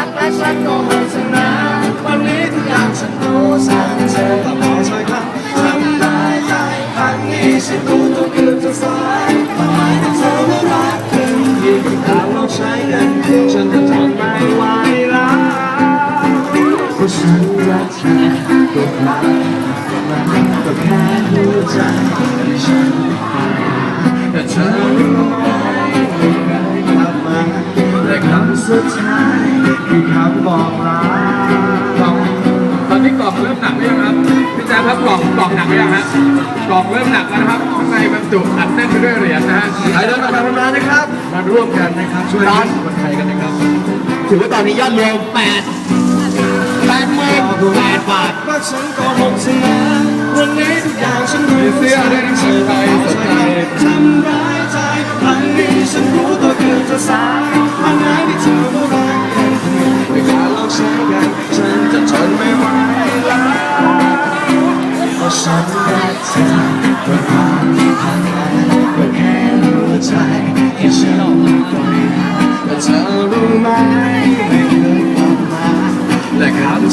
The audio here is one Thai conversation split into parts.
ักและฉันก็ไม่ชนะวันนี้ทุกอย่างฉันรู้สั่งเธอต้องเอาใจครั้งทำได้ใจครั้งนี้ฉันรู้ตัวเกือบจะสายทำไมต้องเธอว่ารักเธอยิ่งตามเราใช้เงินฉันจะทนไม่ไหวแล้วเพราะฉันรักเธอก็รักมานก็แค่หัวใจ สุดท้ายคือคำบอกลากล่องตอนนี้กล่องเริ่มหนักหรือยังครับพี่แจ๊คครับกล่องกล่องหนักหรือยังฮะกล่องเริ่มหนักแล้วนะครับข้างในบรรจุอัดแน่นไปด้วยเหรียญนะฮะใครเดินมาทำงานนะครับ มาร่วมกันนะครับช่วยเหลือคนไทยกันนะครับถือว่าตอนนี้ยอดรวม8 8หมื่น8บาทว่าฉันโก็หกชนะวันนี้ทุกอย่างฉันรู้มีเสื้อด้วยนะสนใจสนใจทำร้ายใจครั้งนี้ฉันรู้ตัวเกือบจะสาย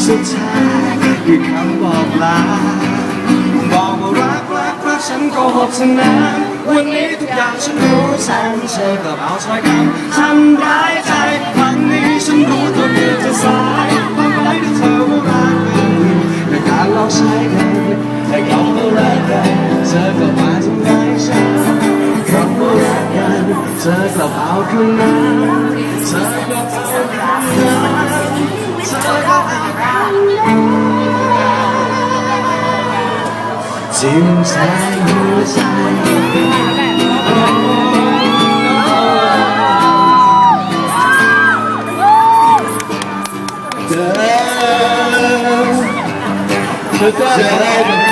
สุดท้ายคือคำบอกลาบอกว่ารักรักรักฉันโกหกฉันนะวันนี้ทุกอย่างฉันรู้ฉันเธอกลับเอาถ้อยคำทำร้าย ธอกลับมาทำร้ายฉันคำว่ารักกันเธอกลับเอาคืนมาเธอกลับเอาคืนมาเธอกลับเอาคืนมาจิ้มใส่หัวใจเธอเธอก็ได้